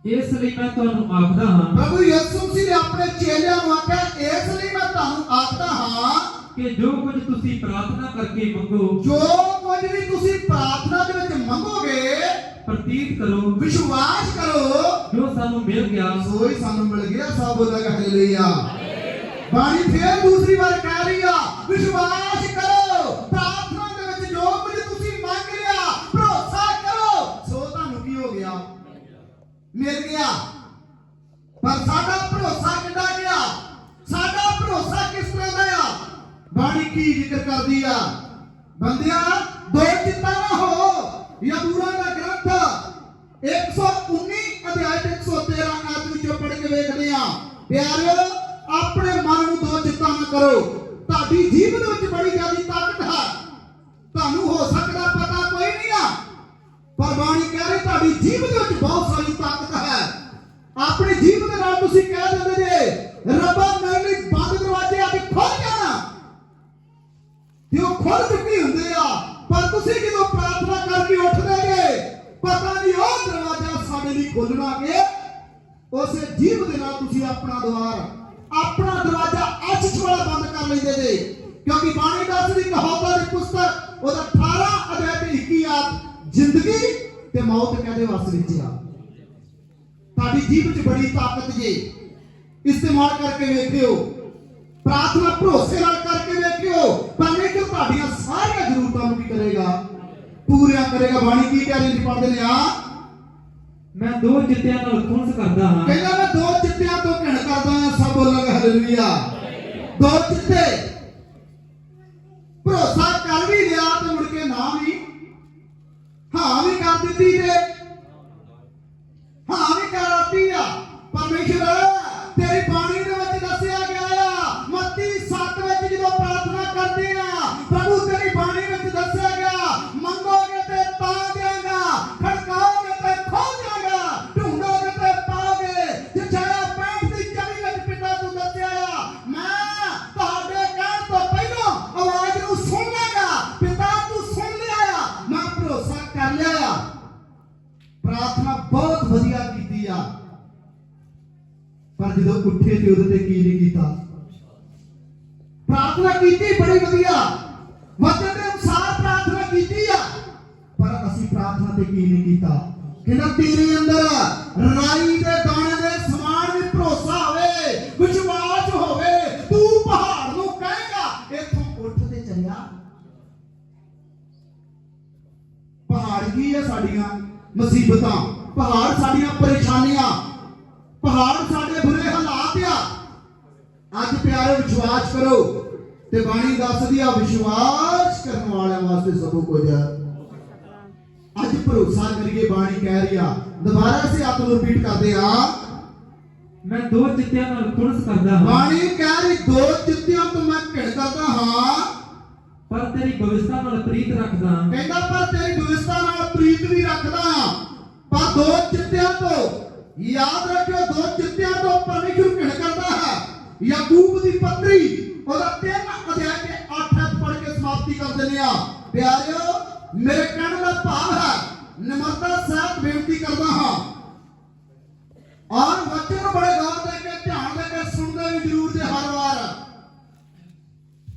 ਇਸ ਲਈ ਮੈਂ ਤੁਹਾਨੂੰ ਆਖਦਾ ਹਾਂ ਪ੍ਰਭੂ ਯਿਸੂ ਮਸੀਹ ਨੇ ਆਪਣੇ ਚੇਲਿਆਂ ਨੂੰ ਆਖਿਆ ਇਸ ਲਈ ਮੈਂ ਤੁਹਾਨੂੰ ਆਖਦਾ ਹਾਂ ਕਿ ਜੋ ਕੁਝ ਤੁਸੀਂ ਪ੍ਰਾਰਥਨਾ ਕਰਕੇ ਮੰਗੋ ਜੋ ਕੁਝ ਵੀ ਤੁਸੀਂ ਪ੍ਰਾਰਥਨਾ ਦੇ ਵਿੱਚ ਮੰਗੋਗੇ ਪ੍ਰਤੀਤ ਕਰੋ। ਵਿਸ਼ਵਾਸ ਕਰੋ। ਜੋ ਸਾਨੂੰ ਮਿਲ ਗਿਆ ਸੋ ਹੀ ਸਾਨੂੰ ਮਿਲ ਗਿਆ ਸਭ ਲਗ ਹਲੇਲੂਇਆ। ਬਾਣੀ ਫੇਰ ਦੂਸਰੀ ਵਾਰ ਕਹਿ ਰਹੀ ਆ ਵਿਸ਼ਵਾਸ ਕਰੋ। ਮਿਲ ਗਿਆ। ਪਰ ਸਾਡਾ ਭਰੋਸਾ ਕਿੱਡਾ ਗਿਆ? ਸਾਡਾ ਭਰੋਸਾ ਕਿਸ ਤਰ੍ਹਾਂ ਦਾ ਆ? ਬਾਣੀ ਕੀ ਜ਼ਿਕਰ ਕਰਦੀ ਆ? ਬੰਦਿਆ, ਦੋ ਚਿੱਤਾ ਨਾ ਹੋ। ਯਬੂਰਾ ਦਾ ਗ੍ਰੰਥ 119 ਅਧਿਆਇ 113 ਆਇਤ ਵਿੱਚੋਂ ਪੜ੍ਹ ਕੇ ਵੇਖਦੇ ਆ। ਪਿਆਰਿਓ, ਆਪਣੇ ਮਨ ਨੂੰ ਦੋ ਚਿੱਤਾ ਨਾ ਕਰੋ। ਤੁਹਾਡੀ ਜੀਵਨ ਵਿੱਚ ਬੜੀ ਜ਼ਿਆਦੀ ਤਾਕਤ ਹੈ ਤੁਹਾਨੂੰ ਹੋ ਸਕਦਾ ਪਤਾ ਕੋਈ ਨਹੀਂ ਆ। ਪਰ ਬਾਣੀ ਕਹਿ ਰਹੀ, ਤੁਹਾਡੀ ਜੀਵਨ ਵਿੱਚ ਬਹੁਤ ਆਪਣੇ ਜੀਵਨ ਦੇ ਨਾਲ ਤੁਸੀਂ ਕਹਿ ਦਿੰਦੇ ਜੇ, ਰੱਬਾ ਮੇਰੇ ਲਈ ਬੰਦ ਦਰਵਾਜ਼ੇ ਆ ਕੇ ਖੋਲ ਜਾਣਾ। ਤੇ ਉਹ ਖੁੱਲ ਚੁੱਕੀ ਹੁੰਦੇ ਆ? ਪਰ ਤੁਸੀਂ ਜਦੋਂ ਪ੍ਰਾਰਥਨਾ ਕਰਕੇ ਉੱਠਦੇ ਜੇ, ਪਤਾ ਨਹੀਂ ਉਹ ਦਰਵਾਜ਼ਾ ਸਾਡੇ ਲਈ ਖੋਲਣਾ ਕਿ ਉਸੇ ਜੀਵ ਦੇ ਨਾਲ ਤੁਸੀਂ ਆਪਣਾ ਦਵਾਰ, ਆਪਣਾ ਦਰਵਾਜ਼ਾ ਅੱਛ ਵਾਲਾ ਬੰਦ ਕਰ ਲੈਂਦੇ ਜੇ। ਕਿਉਂਕਿ ਬਾਣੀ ਦੱਸਦੀ ਕਹਾਵਤਾਂ ਦੀ ਪੁਸਤਕ, ਉਹਦਾ 18 ਅਧਿਆਇ ਤੇ 21 ਆਇਤ ਜ਼ਿੰਦਗੀ ਤੇ ਮੌਤ ਕਹਿੰਦੇ ਵਸ ਵਿੱਚ ਆ। ਤੁਹਾਡੀ ਜੀਭ 'ਚ ਬੜੀ ਤਾਕਤ ਜੇ। ਇਸਤੇਮਾਲ ਕਰਕੇ ਵੇਖਿਓ। ਪ੍ਰਾਰਥਨਾ ਭਰੋਸੇ ਨਾਲ ਕਰਕੇ ਵੇਖਿਓ। ਪਰਮੇਸ਼ਰ ਤੁਹਾਡੀਆਂ ਸਾਰੀਆਂ ਜ਼ਰੂਰਤਾਂ ਨੂੰ ਕੀ ਕਰੇਗਾ? ਪੂਰੀਆਂ ਕਰੇਗਾ। ਬਾਣੀ ਕੀ ਕਹਿ ਰਹੀ ਪੜਦੇ ਨੇ ਆ ਮੈਂ ਦੋ ਚਿੱਤਿਆਂ ਨਾਲ ਖੁੰਸ ਕਰਦਾ ਹਾਂ। ਕਹਿੰਦਾ ਮੈਂ ਦੋ ਚਿੱਤਿਆਂ ਤੋਂ ਘਿਣ ਕਰਦਾ ਹਾਂ। ਸਭ ਲਗ ਹਲੇਲੂਇਆ ਦੋ ਚਿੱਤੇ। ਪ੍ਰਾਰਥਨਾ ਕੀਤੀ, ਬੜੀ ਵਧੀਆ। ਵਚਨ ਦੇ ਅਨੁਸਾਰ ਪ੍ਰਾਰਥਨਾ ਕੀਤੀ ਆ। ਪਰ ਅਸੀਂ ਪ੍ਰਾਰਥਨਾ ਤੇ ਕੀ ਨਹੀਂ ਕੀਤਾ? ਕਹਿੰਦਾ, ਤੇਰੇ ਅੰਦਰ ਰਾਈ ਦੇ ਦਾਣੇ ਦੇ ਸਮਾਨ ਵੀ ਭਰੋਸਾ ਹੋਵੇ, ਵਿਸ਼ਵਾਸ ਹੋਵੇ, ਤੂੰ ਪਹਾੜ ਨੂੰ ਕਹੇਗਾ, ਇੱਥੋਂ ਉੱਠ ਤੇ ਚੱਲਿਆ। ਪਹਾੜ ਕੀ ਹੈ ਸਾਡੀਆਂ ਮੁਸੀਬਤਾਂ? ਪਹਾੜ ਸਾਡੀਆਂ ਪਰੇਸ਼ਾਨੀਆਂ। ਪਹਾੜ ਸਾਡੇ ਬੁਰੇ ਹਾਲਾਤ ਆ। ਅੱਜ ਪਿਆਰੇ ਵਿਸ਼ਵਾਸ ਕਰੋ। ਤੇ ਬਾਣੀ ਦੱਸਦੀ ਆ ਵਿਸ਼ਵਾਸ ਕਰਨ ਵਾਲਿਆਂ ਵਾਸਤੇ ਸਭ ਕੁਝ ਹੈ ਅੱਜ ਭਰੋਸਾ ਕਰੀਏ ਬਾਣੀ ਕਹਿ ਰਹੀ ਆ ਦੁਬਾਰਾ ਸੇ ਆਪ ਨੂੰ ਰਿਪੀਟ ਕਰਦੇ ਆ। ਮੈਂ ਦੋ ਚਿੱਤਿਆਂ ਨਾਲ ਪੁਲਿਸ ਕਰਦਾ ਹਾਂ। ਬਾਣੀ ਕਹਿ ਰਹੀ ਦੋ ਚਿੱਤਿਆਂ ਤੋਂ ਮੈਂ ਘਿੜ ਕਰਦਾ ਹਾਂ। ਪਰ ਤੇਰੀ ਬਵਿਸਤਾ ਨਾਲ ਪ੍ਰੀਤ ਰੱਖਦਾ ਕਹਿੰਦਾ ਪਰ ਤੇਰੀ ਵਿਵਸਥਾ ਨਾਲ ਪ੍ਰੀਤ ਵੀ ਰੱਖਦਾ। ਪਰ ਦੋ ਚਿੱਤਿਆਂ ਤੋਂ ਯਾਦ ਰੱਖਿਓ ਦੋ ਚਿੱਤਿਆਂ ਤੋਂ ਪਰਮੇਸ਼ਰ ਘਿਣ ਕਰਦਾ ਹੈ। ਯਾਕੂਬ ਦੀ ਪੱਤਰੀ ਉਹਦਾ ਤਿੰਨ ਅਧਿਆਇ ਕੇ 8 ਹੱਥ ਪੜ੍ਹ ਕੇ ਸਮਾਪਤੀ ਕਰ ਦਿੰਦੇ ਆ ਪਿਆਰਿਓ, ਮੇਰੇ ਕਹਿਣ ਦਾ ਭਾਵ ਹੈ, ਨਿਮਰਤਾ ਸਹਿਤ ਬੇਨਤੀ ਕਰਦਾ ਹਾਂ। ਔਰ ਬੱਚੇ ਨੂੰ ਬੜੇ ਗੌਰ ਦੇ ਕੇ ਧਿਆਨ ਦੇ ਕੇ ਸੁਣਦੇ ਵੀ ਜ਼ਰੂਰ ਤੇ ਹਰ ਵਾਰ।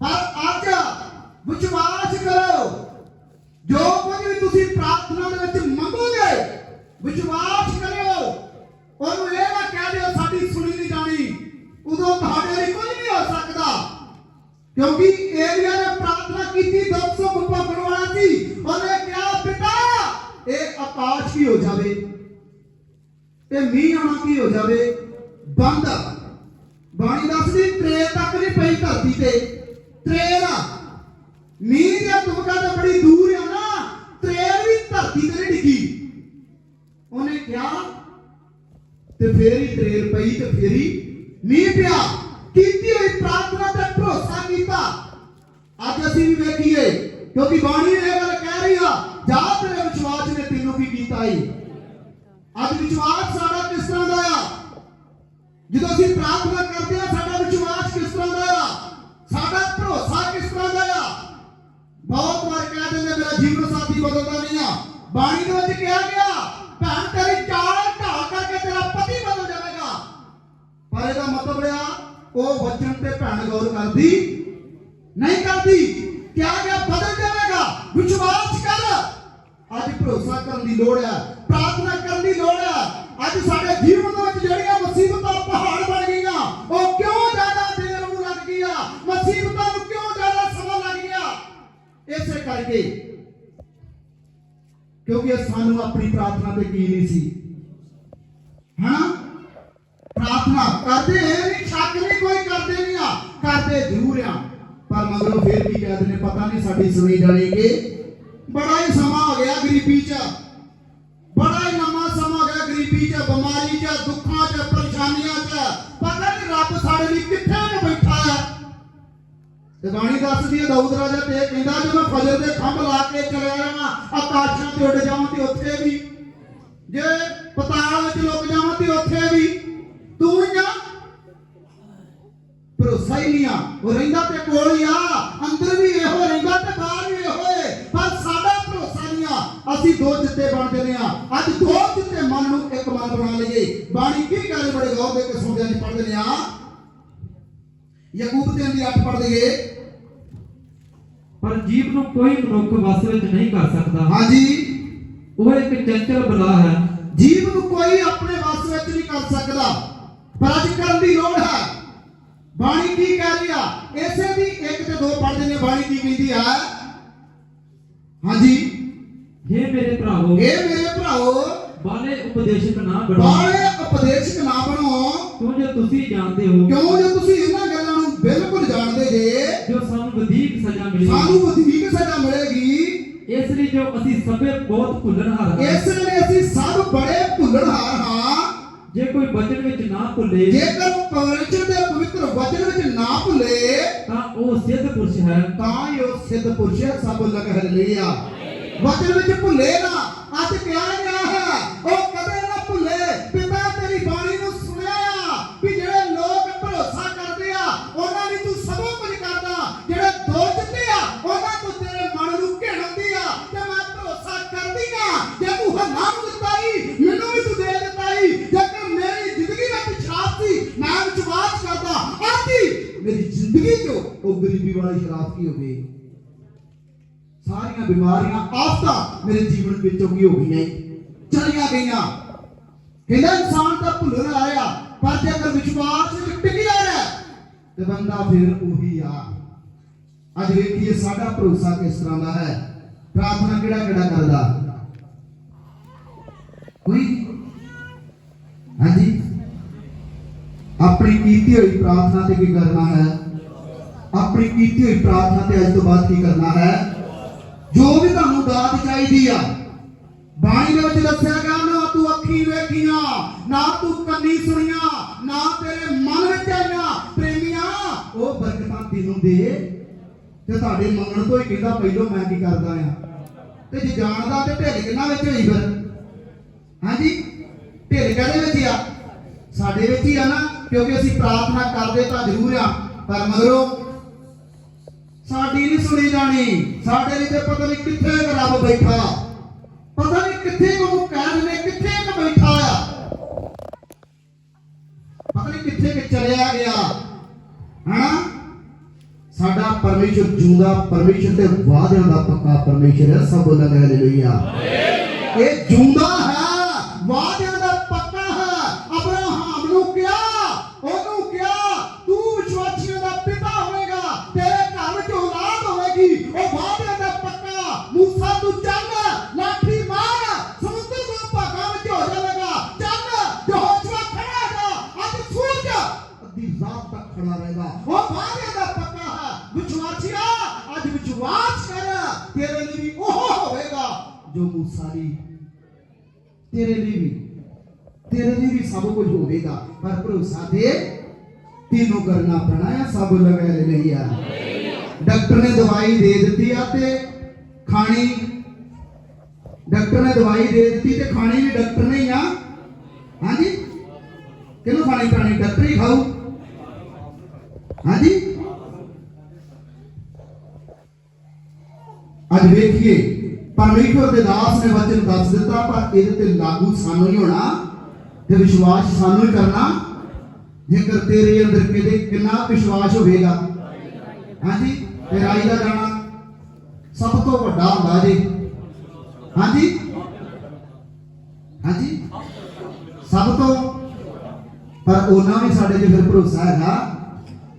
ਪਰ ਅੱਜ ਵਿਸ਼ਵਾਸ ਕਰੋ, ਜੋ ਕੁਝ ਵੀ ਤੁਸੀਂ ਪ੍ਰਾਰਥਨਾ ਦੇ ਵਿੱਚ ਮੰਗੋਗੇ, ਵਿਸ਼ਵਾਸ ਕਰਿਓ। ਉਹਨੂੰ ਇਹ ਨਾ ਕਹਿ ਦਿਓ, ਸਾਡੀ ਸੁਣੀ ਨਹੀਂ ਜਾਣੀ। ਉਦੋਂ ਤੁਹਾਡੇ ਲਈ ਕੁਝ ਨਹੀਂ ਹੋ ਸਕਦਾ। ਕਿਉਂਕਿ ਏਲੀਆ ਨੇ ਪ੍ਰਾਰਥਨਾ ਕੀਤੀ 200 ਭੁੱਖਣ ਵਾਲਾ ਸੀ। ਉਹਨੇ ਕਿਹਾ, ਪਿਤਾ, ਇਹ ਆਕਾਸ਼ ਕੀ ਹੋ ਜਾਵੇ? ਤੇ ਮੀਂਹ ਆਉਣਾ ਕੀ ਹੋ ਜਾਵੇ? ਬੰਦ। ਬਾਣੀ ਦੱਸਦੀ ਤ੍ਰੇ ਤੱਕ ਨਹੀਂ ਪਈ ਧਰਤੀ ਤੇ। ਤ੍ਰੇਲ ਮੀਂਹ ਦੀ ਤੁਮਕਾ ਤਾਂ ਬੜੀ ਦੂਰ ਆ ਨਾ। ਤ੍ਰੇਲ ਵੀ ਧਰਤੀ ਤੇ ਨਹੀਂ ਡਿੱਗੀ। ਉਹਨੇ ਕਿਹਾ, ਤੇ ਫੇਰ ਹੀ ਤ੍ਰੇਲ ਪਈ ਤੇ ਫੇਰ ਹੀ ਮੀਂਹ ਪਿਆ। ਕੀਤੀ ਹੋਈ ਪ੍ਰਾਰਥਨਾ ਤੇ ਭਰੋਸਾ ਕੀਤਾ। ਅੱਜ ਅਸੀਂ ਵੀ ਵੇਖੀਏ, ਕਿਉਂਕਿ ਬਾਣੀ ਇਹ ਗੱਲ ਕਹਿ ਰਹੀ ਆ, ਜਾ ਤੇਰੇ ਵਿਸ਼ਵਾਸ ਨੇ ਤੈਨੂੰ ਕੀ ਕੀਤਾ ਈ? ਅੱਜ ਵਿਸ਼ਵਾਸ ਸਾਡਾ ਕਿਸ ਤਰ੍ਹਾਂ ਦਾ ਆ? ਜਦੋਂ ਅਸੀਂ ਪ੍ਰਾਰਥਨਾ ਕਰਦੇ ਆ, ਸਾਡਾ ਵਿਸ਼ਵਾਸ ਕਿਸ ਤਰ੍ਹਾਂ ਦਾ ਆ? ਸਾਡਾ ਭਰੋਸਾ ਕਿਸ ਤਰ੍ਹਾਂ ਦਾ ਆ? ਬਹੁਤ ਵਾਰ ਕਹਿ ਦਿੰਦੇ, ਮੇਰਾ ਜੀਵਨ ਸਾਥੀ ਬਦਲਦਾ ਨਹੀਂ ਆ। ਬਾਣੀ ਦੇ ਵਿੱਚ ਕਿਹਾ ਗਿਆ ਉਹ ਵਚਨ ਤੇ ਭੈਣ ਗੌਰ ਕਰਦੀ ਨਹੀਂ ਕਰਦੀ। ਕਿਹਾ ਗਿਆ? ਬਦਲ ਜਾਵੇਗਾ। ਵਿਸ਼ਵਾਸ ਕਰ। ਅੱਜ ਭਰੋਸਾ ਕਰਨ ਦੀ ਲੋੜ ਹੈ ਪ੍ਰਾਰਥਨਾ ਕਰਨ ਦੀ ਲੋੜ ਹੈ ਅੱਜ ਸਾਡੇ ਜੀਵਨ ਦੇ ਵਿੱਚ ਜਿਹੜੀਆਂ ਮੁਸੀਬਤਾਂ ਪਹਾੜ ਬਣ ਗਈਆਂ, ਉਹ ਕਿਉਂ ਜ਼ਿਆਦਾ ਦੇਰ ਨੂੰ ਲੱਗ ਗਈਆਂ? ਮੁਸੀਬਤਾਂ ਨੂੰ ਕਿਉਂ ਜ਼ਿਆਦਾ ਸਮਾਂ ਲੱਗ ਗਿਆ? ਇਸੇ ਕਰਕੇ ਕਿਉਂਕਿ ਸਾਨੂੰ ਆਪਣੀ ਪ੍ਰਾਰਥਨਾ ਤੇ ਕੀ ਨਹੀਂ ਸੀ। ਹਾਂ? ਪ੍ਰਾਰਥਨਾ ਕਰਦੇ ਇਹ ਨਹੀਂ ਸ਼ੱਕ ਨਹੀਂ ਕੋਈ ਕਰਦੇ ਨਹੀਂ ਆ, ਕਰਦੇ ਜ਼ਰੂਰ ਆ। ਪਰ ਮਗਰੋਂ ਫੇਰ ਕੀ ਕਹਿੰਦੇ ਨੇ, ਪਤਾ ਨਹੀਂ ਸਾਡੀ ਸੁਣੀ ਜਾਣੀ ਬੜਾ ਹੀ ਸਮਾਂ ਹੋ ਗਿਆ ਗਰੀਬੀ 'ਚ। ਬੜਾ ਹੀ ਲੰਮਾ ਸਮਾਂ ਹੋ ਗਿਆ ਗਰੀਬੀ 'ਚ, ਬਿਮਾਰੀ 'ਚ, ਦੁੱਖਾਂ 'ਚ, ਪਰੇਸ਼ਾਨੀਆਂ 'ਚ। ਪਤਾ ਨਹੀਂ ਰੱਬ ਸਾਡੇ ਲਈ ਕਿੱਥੇ ਨੂੰ ਬੈਠਾ ਹੈ ਤੇ ਬਾਣੀ ਦੱਸਦੀ ਹੈ ਦਾਊਦ ਰਾਜਾ ਤੇ ਕਹਿੰਦਾ ਜੇ ਮੈਂ ਫਜਰ ਦੇ ਖੰਭ ਲਾ ਕੇ ਚਲਿਆ ਜਾਵਾਂ, ਆਕਾਸ਼ਾਂ ਤੇ ਉੱਡ ਜਾਵਾਂ ਤੇ ਉੱਥੇ ਵੀ। ਜੇ ਪਤਾਲ ਵਿੱਚ ਲੁਕ ਜਾਵਾਂ ਤੇ ਉੱਥੇ ਵੀ। ਤੂੰ ਹੀ ਆ ਭਰੋਸਾ ਹੀ ਨਹੀਂ ਆ। ਉਹ ਰਹਿੰਦਾ ਤੇ ਕੋਲ ਹੀ ਆ। ਅੰਦਰ ਵੀ ਇਹੋ ਰਹਿੰਦਾ ਤੇ ਬਾਹਰ ਵੀ ਇਹੋ ਹੈ ਪਰ ਸਾਡਾ ਭਰੋਸਾ ਨਹੀਂ ਆ। ਅਸੀਂ ਦੋ ਚਿੱਤੇ ਬਣ ਜਨੇ ਆ। ਅੱਜ ਦੋ ਚਿੱਤੇ ਮਨ ਨੂੰ ਇੱਕ ਮਨ ਬਣਾ ਲਈਏ। ਬਾਣੀ ਕੀ ਗੱਲ ਬੜੇ ਗੌਰ ਦੇ ਕੇ ਸੁਣਦੇ ਆਂ ਪੜ੍ਹਦੇ ਆ। ਯਾਕੂਬ ਦੇ ਅੰਦੀ 8 ਪੜ੍ਹ ਦਈਏ ਪਰ ਜੀਵ ਨੂੰ ਕੋਈ ਮਨੁੱਖ ਵਸ ਵਿੱਚ ਨਹੀਂ ਕਰ ਸਕਦਾ। ਹਾਂਜੀ। ਉਹ ਇੱਕ ਚੰਚਲ ਬਲਾ ਹੈ। ਜੀਵ ਨੂੰ ਕੋਈ ਆਪਣੇ ਵੱਸ ਵਿੱਚ ਨਹੀਂ ਕਰ ਸਕਦਾ। ਪਰ ਅੱਜ ਕਰਨ ਦੀ ਲੋੜ ਹੈ। ਬਾਣੀ ਕੀ ਕਹਿ ਰਹੀ ਆ? ਇਸੇ ਦੀ ਇੱਕ ਤੇ ਦੋ ਪੜ੍ਹਦੇ ਨੇ ਬਾਣੀ ਕੀ ਕਹਿੰਦੀ ਆ? ਹਾਂਜੀ। हे ਮੇਰੇ ਭਰਾਵੋ। ਇਹ ਮੇਰੇ ਭਰਾਓ ਬਾਲੇ ਉਪਦੇਸ਼ਕ ਨਾ ਬਣੋ ਬਾਲੇ ਉਪਦੇਸ਼ਕ ਨਾ ਬਣੋ ਕਿਉਂ ਜੇ ਤੁਸੀਂ ਜਾਣਦੇ ਹੋ? ਕਿਉਂ ਜੇ ਤੁਸੀਂ ਇਹਨਾਂ ਗੱਲਾਂ ਨੂੰ ਬਿਲਕੁਲ ਜਾਣਦੇ ਜੇ? ਜੋ ਸਾਨੂੰ ਵਧੇਕ ਸਜ਼ਾ ਮਿਲੀ ਸਾਨੂੰ ਵਧੇਕ ਸਜ਼ਾ ਮਿਲੇਗੀ। ਇਸ ਲਈ ਜੋ ਅਸੀਂ ਸਭੇ ਬਹੁਤ ਭੁੱਲਣਹਾਰ ਹਾਂ। ਇਸ ਲਈ ਅਸੀਂ ਸਭ ਬੜੇ ਭੁੱਲਣਹਾਰ ਹਾਂ। ਜੇ ਕੋਈ ਬਚਨ ਵਿੱਚ ਨਾ ਭੁੱਲੇ ਜੇਕਰ ਪਰਮੇਸ਼ਰ ਦੇ ਪਵਿੱਤਰ ਵਚਨ ਵਿੱਚ ਨਾ ਭੁੱਲੇ ਤਾਂ ਉਹ ਸਿੱਧ ਪੁਰਸ਼ ਹੈ। ਤਾਂ ਹੀ ਉਹ ਸਿੱਧ ਪੁਰਸ਼ ਹੈ ਸਭ ਲਗ ਹਰਲੀਆ ਵਚਨ ਵਿੱਚ ਭੁੱਲੇ ਨਾ ਅੱਜ ਕਿਹਾ ਗਿਆ ਹੈ ਉਹ ਕਦੇ ਨਾ ਭੁੱਲੇ। ਸਾਰੀਆਂ ਬਿਮਾਰੀਆਂ ਆਫਤਾਂ ਮੇਰੇ ਜੀਵਨ ਵਿੱਚੋਂ ਕੀ ਹੋ ਗਈਆਂ ਚਲੀਆਂ ਗਈਆਂ। ਕਹਿੰਦਾ ਇਨਸਾਨ ਤਾਂ ਭੁੱਲਣ ਆਇਆ, ਪਰ ਜੇਕਰ ਵਿਸ਼ਵਾਸ ਵਿੱਚ ਟਿਕਿਆ ਰਿਹਾ, ਤੇ ਬੰਦਾ ਫਿਰ ਉਹੀ ਆ। ਅੱਜ ਵੇਖੀਏ ਸਾਡਾ ਭਰੋਸਾ ਕਿਸ ਤਰ੍ਹਾਂ ਦਾ ਹੈ। ਪ੍ਰਾਰਥਨਾ ਕਿਹੜਾ ਕਿਹੜਾ ਕਰਦਾ? ਕੋਈ? ਹਾਂਜੀ? ਆਪਣੀ ਕੀਤੀ ਹੋਈ ਪ੍ਰਾਰਥਨਾ ਤੇ ਕੀ ਕਰਨਾ ਹੈ? ਆਪਣੀ ਕੀਤੀ ਹੋਈ ਪ੍ਰਾਰਥਨਾ ਤੇ ਅੱਜ ਤੋਂ ਬਾਅਦ ਕੀ ਕਰਨਾ ਹੈ? ਜੋ ਵੀ ਤੁਹਾਨੂੰ ਦਾਤ ਚਾਹੀਦੀ ਆ, ਬਾਣੀ ਦੇ ਵਿੱਚ ਦੱਸਿਆ ਗਿਆ, ਨਾ ਤੂੰ ਅੱਖੀ ਵੇਖੀਆਂ, ਨਾ ਤੂੰ ਕੰਨੀ ਸੁਣੀਆਂ, ਨਾ ਤੇਰੇ ਮਨ ਵਿੱਚ ਆਈਆਂ ਪ੍ਰੇਮੀਆਂ ਉਹ ਬਰਕਤਾਂ ਤੈਨੂੰ ਦੇ ਤੇ ਤੁਹਾਡੇ ਮੰਗਣ ਤੋਂ ਹੀ ਕਹਿੰਦਾ, ਪਹਿਲੋਂ ਮੈਂ ਕੀ ਕਰਦਾ ਆ? ਤੇ ਜੇ ਜਾਣਦਾ ਤੇ ਢਿੱਲ ਕਿੰਨਾ ਵਿੱਚ ਹੋਈ ਫਿਰ? ਹਾਂਜੀ? ਢਿੱਲ ਕਾਹਦੇ ਵਿੱਚ ਆ? ਸਾਡੇ ਵਿੱਚ ਹੀ ਆ ਨਾ, ਕਿਉਂਕਿ ਅਸੀਂ ਪ੍ਰਾਰਥਨਾ ਕਰਦੇ ਤਾਂ ਜ਼ਰੂਰ ਆ, ਪਰ ਮਗਰੋਂ ਸਾਡੀ ਨਹੀਂ ਸੁਣੀ ਜਾਣੀ। ਸਾਡੇ ਲਈ ਤੇ ਪਤਾ ਨਹੀਂ ਕਿੱਥੇ ਰੱਬ ਬੈਠਾ। ਪਤਾ ਨਹੀਂ ਕਿੱਥੇ ਕੋ ਕਹਿ ਨੇ ਕਿੱਥੇ ਕੁ ਬੈਠਾ ਆ। ਪਤਾ ਨਹੀਂ ਕਿੱਥੇ ਕਿ ਚਲਿਆ ਗਿਆ। ਹਨਾ? ਸਾਡਾ ਪਰਮੇਸ਼ਰ ਜਿਉਂਦਾ ਪਰਮੇਸ਼ਰ ਤੇ ਵਾਅਦਿਆਂ ਦਾ ਪੱਕਾ ਪਰਮੇਸ਼ਰ ਹੈ, ਸਭ ਬੋਲਣ ਦੇ ਲਈ ਆ ਇਹ ਵਾਅਦਿਆਂ ਕਿਹਨੂੰ ਖਾਣੀ ਪੈਣੀ ਡਾਕਟਰ ਹੀ ਖਾਊ? ਹਾਂਜੀ? ਅੱਜ ਵੇਖੀਏ, ਪਰਮੇਸ਼ਵਰ ਦੇ ਦਾਸ ਨੇ ਵਚਨ ਦੱਸ ਦਿੱਤਾ, ਪਰ ਇਹਦੇ ਤੇ ਲਾਗੂ ਸਾਨੂੰ ਹੀ ਹੋਣਾ ਤੇ ਵਿਸ਼ਵਾਸ ਸਾਨੂੰ ਹੀ ਕਰਨਾ। ਜੇਕਰ ਤੇਰੇ ਅੰਦਰ ਕਿਤੇ ਕਿੰਨਾ ਵਿਸ਼ਵਾਸ ਹੋਵੇਗਾ। ਹਾਂਜੀ? ਤੇ ਰਾਈ ਦਾ ਗਾਣਾ ਸਭ ਤੋਂ ਵੱਡਾ ਹੁੰਦਾ ਜੀ। ਹਾਂਜੀ ਸਭ ਤੋਂ ਪਰ ਉਹਨਾਂ ਵੀ ਸਾਡੇ 'ਚ ਫਿਰ ਭਰੋਸਾ ਹੈਗਾ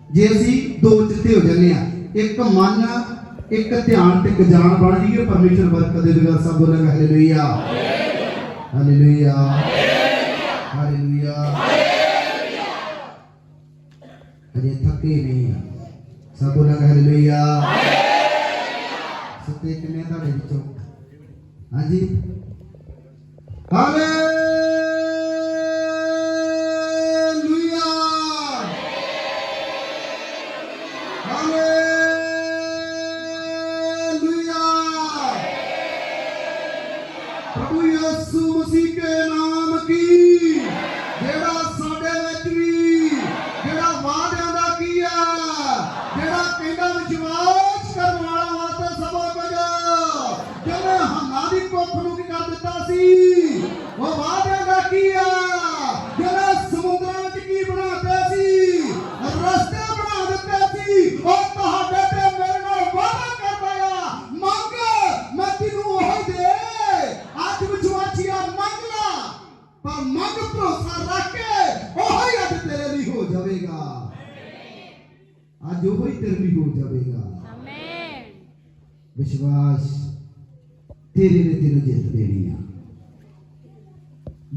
ਜੇ ਅਸੀਂ ਦੋ ਚਿੱਤੇ ਹੋ ਜੰਨੇ ਆ ਇੱਕ ਮਨ, ਇੱਕ ਧਿਆਨ ਤੇ ਇੱਕ ਜਾਨ ਬਣ ਜਾਈਏ, ਪਰਮੇਸ਼ਰ ਬਰਕਤ ਦੇ ਬਿਨਾਂ ਸਭ ਬੋਲਾਂਗੇ ਹਾਲੇਲੂਇਆ ਹਾਲੇਲੂਇਆ ਹਾਲੇਲੂਇਆ ਅਜੇ ਥੱਕੇ ਨਹੀਂ ਆ। ਸਭ ਬੋਲਾਂਗੇ ਹਾਲੇਲੂਇਆ ਸੁੱਤੇ ਕਿੰਨੇ ਤੁਹਾਡੇ ਵਿੱਚੋਂ? ਹਾਂਜੀ। ਹਾਲੇਲੂਇਆ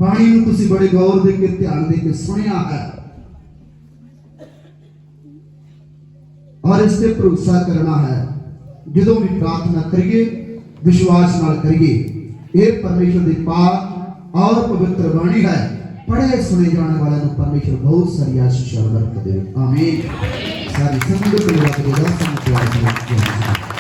ਬਾਣੀ ਨੂੰ ਤੁਸੀਂ ਬੜੇ ਗੌਰ ਦੇ ਕੇ, ਧਿਆਨ ਦੇ ਕੇ ਸੁਣਿਆ ਹੈ। ਔਰ ਇਸ ਤੇ ਭਰੋਸਾ ਕਰਨਾ ਹੈ, ਜਦੋਂ ਵੀ ਪ੍ਰਾਰਥਨਾ ਕਰੀਏ, ਵਿਸ਼ਵਾਸ ਨਾਲ ਕਰੀਏ, ਇਹ ਪਰਮੇਸ਼ਰ ਦੀ ਪਾਕ ਔਰ ਪਵਿੱਤਰ ਬਾਣੀ ਹੈ। ਪੜ੍ਹੇ, ਸੁਣੇ ਜਾਣ ਵਾਲਿਆਂ ਨੂੰ ਪਰਮੇਸ਼ਰ ਬਹੁਤ ਸਾਰੀ ਆਸ਼ੀਸ਼ਾਂ ਬਰਕਤ ਦੇਵੇ ਆਮੀਨ। ਸਾਰੀ ਸੰਗਤ ਨੂੰ ਰੱਬ ਦੇ ਦਾਸਾਂ ਨੂੰ ਪਿਆਰ